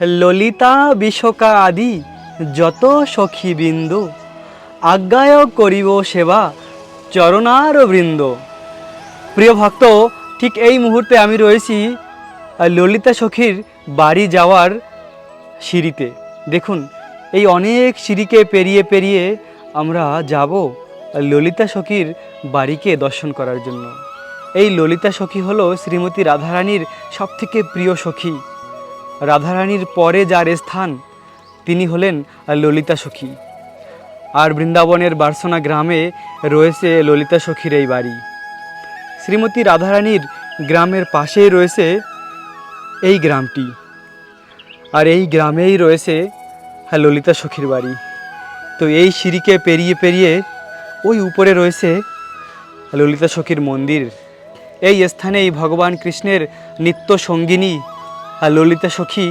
ললিতা বিশোকা আদি যত সখী বিন্দু, আজ্ঞায় করিব সেবা চরণার বৃন্দ। প্রিয় ভক্ত, ঠিক এই মুহূর্তে আমি রয়েছি ললিতা সখীর বাড়ি যাওয়ার সিঁড়িতে। দেখুন, এই অনেক সিঁড়িকে পেরিয়ে পেরিয়ে আমরা যাব ললিতা সখীর বাড়িকে দর্শন করার জন্য। এই ললিতা সখী হলো শ্রীমতী রাধারানীর সবথেকে প্রিয় সখী। রাধারানীর পরে যার স্থান, তিনি হলেন ললিতা সখী। আর বৃন্দাবনের বার্সনা গ্রামে রয়েছে ললিতা সখীর এই বাড়ি। শ্রীমতী রাধারানীর গ্রামের পাশেই রয়েছে এই গ্রামটি। আর এই গ্রামেই রয়েছে ললিতা সখীর বাড়ি। তো এই সিঁড়িকে পেরিয়ে পেরিয়ে ওই উপরে রয়েছে ললিতা সখীর মন্দির। এই স্থানেই ভগবান কৃষ্ণের নিত্য সঙ্গিনী আর ললিতা সখী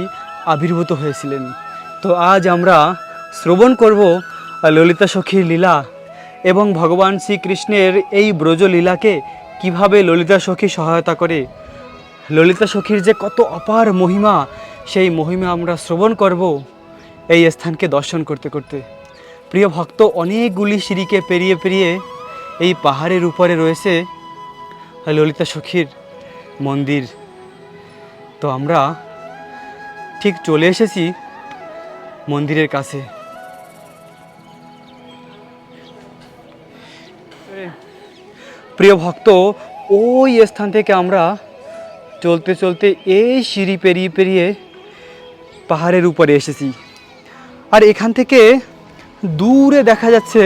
আবির্ভূত হয়েছিলেন। তো আজ আমরা শ্রবণ করব ললিতা সখীর লীলা এবং ভগবান শ্রীকৃষ্ণের এই ব্রজ লীলাকে কীভাবে ললিতা সখী সহায়তা করে। ললিতা সখীর যে কত অপার মহিমা, সেই মহিমা আমরা শ্রবণ করব এই স্থানকে দর্শন করতে করতে। প্রিয় ভক্ত, অনেকগুলি সিঁড়িকে পেরিয়ে পেরিয়ে এই পাহাড়ের উপরে রয়েছে ললিতা সখীর মন্দির। তো আমরা ঠিক চলে এসেছি মন্দিরের কাছে। প্রিয় ভক্ত, ওই স্থান থেকে আমরা চলতে চলতে এই সিঁড়ি পেরিয়ে পেরিয়ে পাহাড়ের উপরে এসেছি। আর এখান থেকে দূরে দেখা যাচ্ছে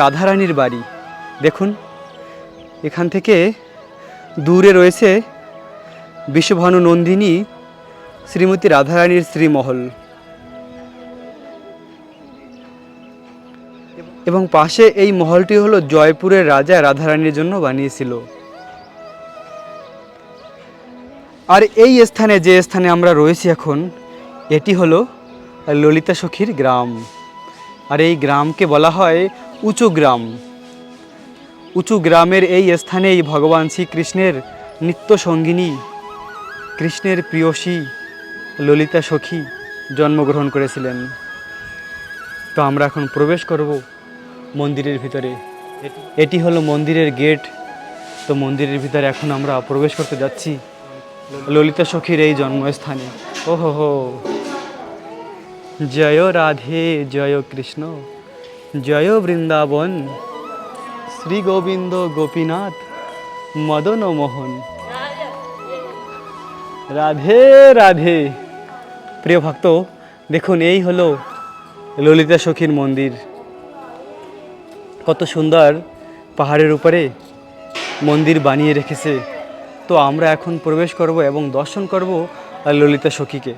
রাধারানীর বাড়ি। দেখুন, এখান থেকে দূরে রয়েছে বিশ্বভানু নন্দিনী, শ্রীমতী রাধারানীর শ্রীমহল। এবং পাশে এই মহলটি হলো জয়পুরের রাজা রাধারানীর জন্য বানিয়েছিল। আর এই স্থানে যে স্থানে আমরা রয়েছি এখন, এটি হলো ললিতা সখীর গ্রাম। আর এই গ্রামকে বলা হয় উঁচু গ্রাম। উঁচু গ্রামের এই স্থানেই ভগবান শ্রীকৃষ্ণের নিত্য সঙ্গিনী কৃষ্ণের প্রিয়সী ললিতা সখী জন্মগ্রহণ করেছিলেন। তো আমরা এখন প্রবেশ করব মন্দিরের ভিতরে। এটি- হলো মন্দিরের গেট। তো মন্দিরের ভিতরে এখন আমরা প্রবেশ করতে যাচ্ছি ললিতা সখীর এই জন্মস্থানে। ওহো হো। জয় রাধে, জয় কৃষ্ণ, জয় বৃন্দাবন, শ্রী গোবিন্দ গোপীনাথ মদন মোহন রাধে রাধে। প্রিয় ভক্ত, দেখুন, এই হলো ললিতা সখীর মন্দির। কত সুন্দর পাহাড়ের উপরে মন্দির বানিয়ে রেখেছে। তো আমরা এখন প্রবেশ করব এবং দর্শন করব ললিতা সখীকে।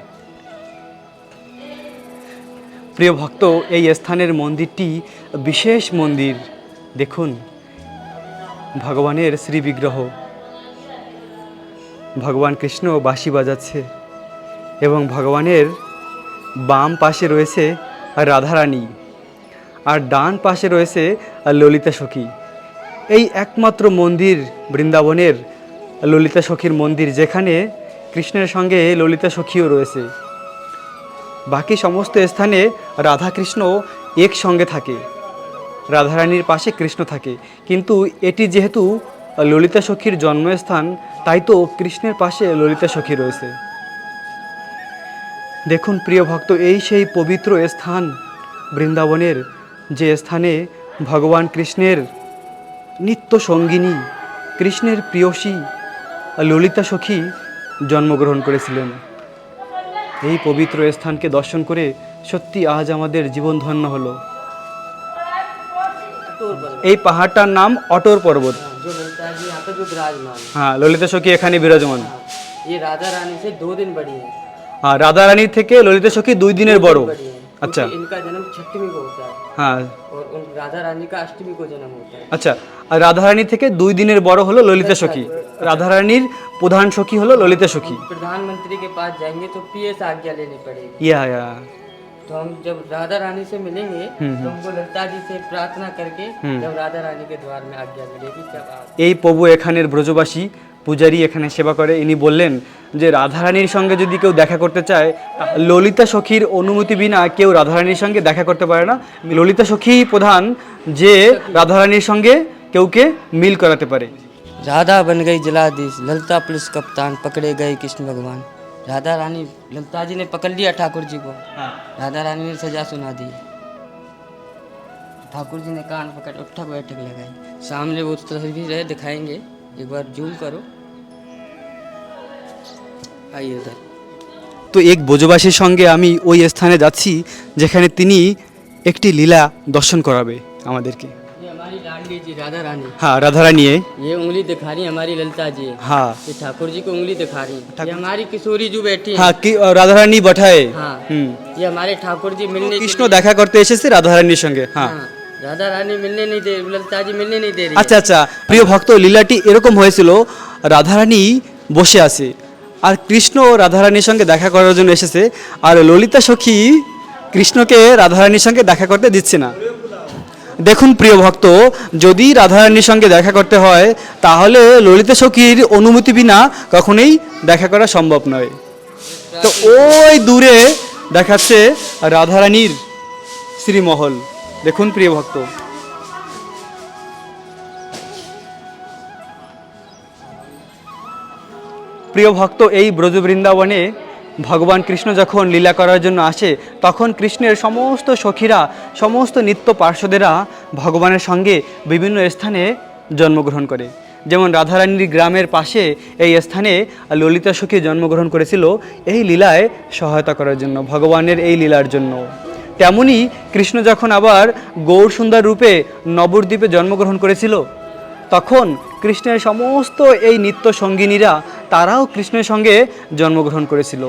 প্রিয় ভক্ত, এই স্থানের মন্দিরটি বিশেষ মন্দির। দেখুন, ভগবানের শ্রী বিগ্রহ ভগবান কৃষ্ণ বাঁশি বাজাচ্ছে এবং ভগবানের বাম পাশে রয়েছে রাধারানী আর ডান পাশে রয়েছে ললিতা সখী। এই একমাত্র মন্দির বৃন্দাবনের ললিতা সখীর মন্দির যেখানে কৃষ্ণের সঙ্গে ললিতা সখীও রয়েছে। বাকি সমস্ত স্থানে রাধাকৃষ্ণ একসঙ্গে থাকে। রাধারানীর পাশে কৃষ্ণ থাকে। কিন্তু এটি যেহেতু ললিতা সখীর জন্মস্থান, তাই তো কৃষ্ণের পাশে ললিতা সখী রয়েছে। দেখুন প্রিয় ভক্ত, এই সেই পবিত্র স্থান বৃন্দাবনের, যে স্থানে ভগবান কৃষ্ণের নিত্য সঙ্গিনী, কৃষ্ণের প্রিয়সী ললিতা সখী জন্মগ্রহণ করেছিলেন। এই পবিত্র স্থানকে দর্শন করে সত্যি আজ আমাদের জীবন ধন্য হল। এই পাহাড়টার নাম অটর পর্বত। जो मिलता है कि यहाँ पे जो विराजमान হ্যাঁ ললিতা সখী এখানে বিরাজমান है ये राधा रानी से दो दिन बड़ी है আর রাধারানী থেকে ললিতা সখী দুই দিনের বড় बड़ी है अच्छा क्योंकि इनका जन्म छठवीं को होता है হ্যাঁ और उन राधा रानी का अष्टमी को जन्म होता है আচ্ছা আর রাধারানী থেকে দুই দিনের বড় হলো ললিতা সখী রাধারানীর প্রধান সখী হলো ললিতা সখী प्रधानमंत्री के पास जाएंगे तो पीएस आज्ञा लेनी पड़ेगी ইয়া ইয়া तो हम जब राधा रानी से मिलेंगे तो हमको ललिता जी से प्रार्थना करके जब राधा रानी के द्वार में आज्ञा मिलेगी तब आप এই প্রভু এখানের ব্রজবাসী পূজারী এখানে সেবা করে ইনি বললেন যে রাধারানীর সঙ্গে যদি কেউ দেখা করতে চায় ললিতা সখীর অনুমতি বিনা কেউ রাধারানীর সঙ্গে দেখা করতে পারে না ললিতা সখী প্রধান যে রাধারানীর সঙ্গে কেউকে মিল করাতে পারে राधा बन गई जलाधीश ललता पुलिस कप्तान पकड़े गए कृष्ण भगवान राधा रानी ललता जी ने पकड़ लिया ठाकुर जी को राधा रानी ने सजा सुना दी ठाकुर जी ने कान पकड़ उठक बैठक लगाई सामने वो तस्वीर है दिखाएंगे एक बार जूम करो आइए उधर তো এক ব্রজবাসীর সঙ্গে আমি ওই স্থানে যাচ্ছি যেখানে তিনি একটি লীলা দর্শন করাবে আমাদেরকে ये हमारी लाडली जी राधा रानी হ্যাঁ রাধারানী এ, ये उंगली दिखा रही है हमारी ललता जी হ্যাঁ ये ठाकुर जी को उंगली दिखा रही है ये हमारी किशोरी जो बैठी है হ্যাঁ কি রাধারানী বঠায় हाँ হুম ये हमारे ठाकुर जी मिलने के কৃষ্ণ দেখা করতে এসেছে রাধারানীর সঙ্গে হ্যাঁ हाँ, राधा रानी मिलने नहीं दे ललता जी मिलने नहीं दे रही আচ্ছা আচ্ছা প্রিয় ভক্ত লীলাটি এরকম হয়েছিল রাধারানী বসে আছে আর কৃষ্ণ রাধারানীর সঙ্গে দেখা করার জন্য এসেছে আর ললিতা সখী কৃষ্ণকে রাধারানীর সঙ্গে দেখা করতে দিচ্ছে না দেখুন প্রিয় ভক্ত, যদি রাধারানীর সঙ্গে দেখা করতে হয়, তাহলে ললিতা সখীর অনুমতি বিনা কখনোই দেখা করা সম্ভব নয়। তো ওই দূরে দেখাচ্ছে রাধারানীর শ্রীমহল। দেখুন প্রিয় ভক্ত। প্রিয় ভক্ত, এই ব্রজ বৃন্দাবনে ভগবান কৃষ্ণ যখন লীলা করার জন্য আসে, তখন কৃষ্ণের সমস্ত সখীরা, সমস্ত নিত্য পার্শ্বদেরা ভগবানের সঙ্গে বিভিন্ন স্থানে জন্মগ্রহণ করে। যেমন রাধারানীর গ্রামের পাশে এই স্থানে ললিতা সখী জন্মগ্রহণ করেছিল, এই লীলায় সহায়তা করার জন্য, ভগবানের এই লীলার জন্য। তেমনি কৃষ্ণ যখন আবার গৌর সুন্দর রূপে নবদ্বীপে জন্মগ্রহণ করেছিল, তখন কৃষ্ণের সমস্ত এই নিত্য সঙ্গিনীরা তারাও কৃষ্ণের সঙ্গে জন্মগ্রহণ করেছিল।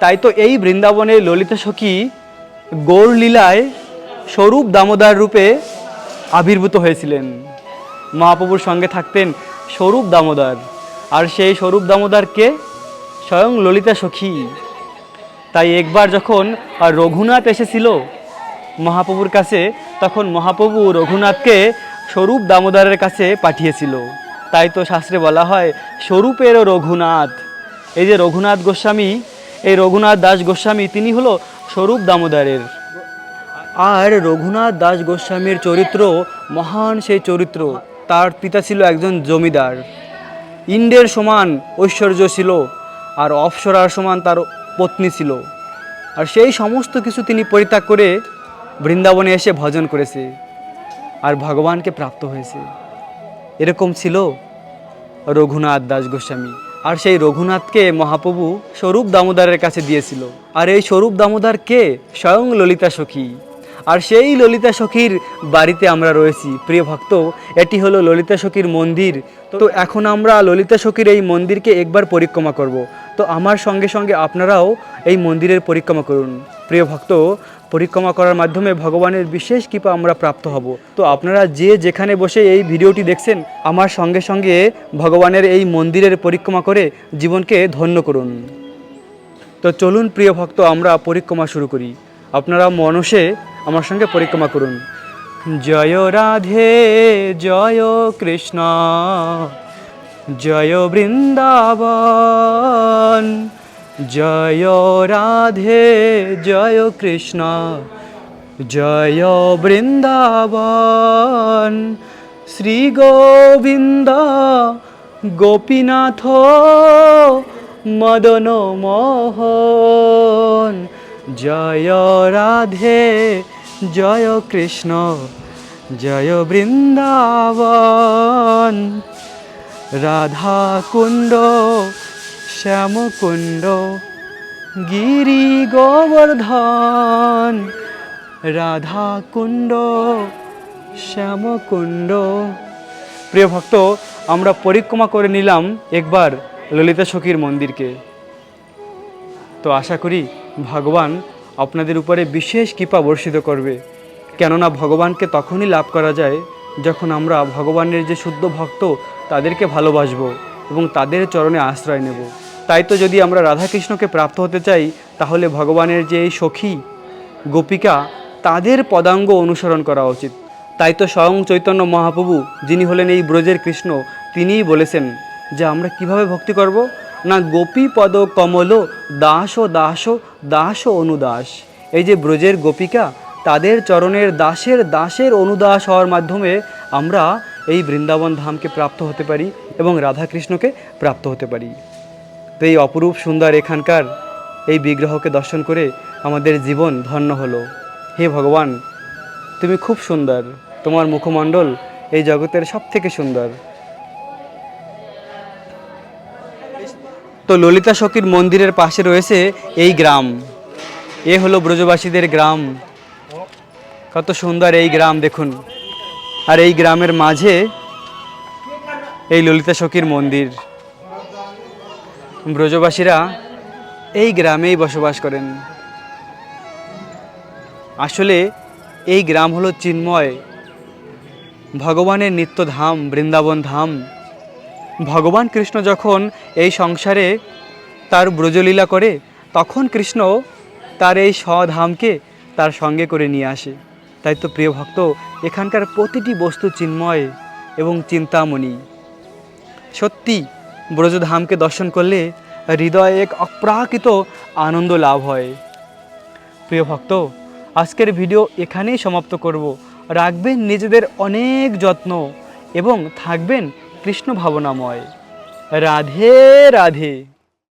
তাই তো এই বৃন্দাবনে ললিতা সখী গৌর লীলায় স্বরূপ দামোদর রূপে আবির্ভূত হয়েছিলেন। মহাপ্রভুর সঙ্গে থাকতেন স্বরূপ দামোদর। আর সেই স্বরূপ দামোদরকে স্বয়ং ললিতা সখী। তাই একবার যখন রঘুনাথ এসেছিল মহাপ্রভুর কাছে, তখন মহাপ্রভু রঘুনাথকে স্বরূপ দামোদরের কাছে পাঠিয়েছিল। তাই তো শাস্ত্রে বলা হয়, স্বরূপেরও রঘুনাথ। এই যে রঘুনাথ গোস্বামী, এই রঘুনাথ দাস গোস্বামী, তিনি হলো স্বরূপ দামোদরের। আর রঘুনাথ দাস গোস্বামীর চরিত্র মহান সেই চরিত্র, তার পিতা ছিল একজন জমিদার। ইন্দ্রের সমান ঐশ্বর্য ছিল, আর অপসরার সমান তার পত্নী ছিল। আর সেই সমস্ত কিছু তিনি পরিত্যাগ করে বৃন্দাবনে এসে ভজন করেছে, আর ভগবানকে প্রাপ্ত হয়েছে। এরকম ছিল রঘুনাথ দাস গোস্বামী। আর সেই রঘুনাথকে মহাপ্রভু স্বরূপ দামোদারের কাছে দিয়েছিল। আর এই স্বরূপ দামোদর কে? স্বয়ং ললিতা সখী। আর সেই ললিতা সখীর বাড়িতে আমরা রয়েছি। প্রিয় ভক্ত, এটি হলো ললিতা সখীর মন্দির। তো এখন আমরা ললিতা সখীর এই মন্দিরকে একবার পরিক্রমা করব। তো আমার সঙ্গে সঙ্গে আপনারাও এই মন্দিরের পরিক্রমা করুন। প্রিয় ভক্ত, পরিক্রমা করার মাধ্যমে ভগবানের বিশেষ কৃপা আমরা প্রাপ্ত হব। তো আপনারা যে যেখানে বসে এই ভিডিওটি দেখছেন, আমার সঙ্গে সঙ্গে ভগবানের এই মন্দিরের পরিক্রমা করে জীবনকে ধন্য করুন। তো চলুন প্রিয় ভক্ত, আমরা পরিক্রমা শুরু করি। আপনারা মনসে আমার সঙ্গে পরিক্রমা করুন। জয় রাধে, জয় কৃষ্ণ, জয় বৃন্দাবন। জয় রাধে, জয় কৃষ্ণ, জয় বৃন্দাবন। শ্রী গোবিন্দ গোপীনাথ মদন মোহন। জয় রাধে, জয় কৃষ্ণ, জয় বৃন্দাবন। রাধা কুণ্ড শ্যাম কুণ্ড গিরি গোবর্ধন রাধা কুণ্ড শ্যাম কুণ্ড প্রিয় ভক্ত, আমরা পরিক্রমা করে নিলাম একবার ললিতা সখীর মন্দিরকে। তো আশা করি ভগবান আপনাদের উপরে বিশেষ কৃপা বর্ষিত করবে। কেননা ভগবানকে তখনই লাভ করা যায় যখন আমরা ভগবানের যে শুদ্ধ ভক্ত তাদেরকে ভালোবাসবো এবং তাদের চরণে আশ্রয় নেব। তাই তো যদি আমরা রাধাকৃষ্ণকে প্রাপ্ত হতে চাই, তাহলে ভগবানের যে সখী, গোপিকা, তাদের পদাঙ্গ অনুসরণ করা উচিত। তাই তো স্বয়ং চৈতন্য মহাপ্রভু, যিনি হলেন এই ব্রজের কৃষ্ণ, তিনিই বলেছেন যে আমরা কীভাবে ভক্তি করব? না গোপী পদ কমল, দাস ও দাস দাস ও অনুদাস। এই যে ব্রজের গোপিকা, তাদের চরণের দাসের দাসের অনুদাস হওয়ার মাধ্যমে আমরা এই বৃন্দাবন ধামকে প্রাপ্ত হতে পারি এবং রাধাকৃষ্ণকে প্রাপ্ত হতে পারি। এই অপরূপ সুন্দর এখানকার এই বিগ্রহকে দর্শন করে আমাদের জীবন ধন্য হলো। হে ভগবান, তুমি খুব সুন্দর। তোমার মুখমণ্ডল এই জগতের সব থেকে সুন্দর। তো ললিতা সখীর মন্দিরের পাশে রয়েছে এই গ্রাম। এ হলো ব্রজবাসীদের গ্রাম। কত সুন্দর এই গ্রাম, দেখুন। আর এই গ্রামের মাঝে এই ললিতা সখীর মন্দির। ব্রজবাসীরা এই গ্রামেই বসবাস করেন। আসলে এই গ্রাম হলো চিন্ময়, ভগবানের নিত্যধাম, বৃন্দাবন ধাম। ভগবান কৃষ্ণ যখন এই সংসারে তার ব্রজলীলা করে, তখন কৃষ্ণ তার এই স্বধামকে তার সঙ্গে করে নিয়ে আসে। তাই তো প্রিয় ভক্ত, এখানকার প্রতিটি বস্তু চিন্ময় এবং চিন্তামণি। সত্যি ব্রজধামকে দর্শন করলে হৃদয়ে এক অপ্রাকৃত আনন্দ লাভ হয়। প্রিয় ভক্ত, আজকের ভিডিও এখানেই সমাপ্ত করব। রাখবেন নিজেদের অনেক যত্ন এবং থাকবেন কৃষ্ণ ভাবনাময়। রাধে রাধে।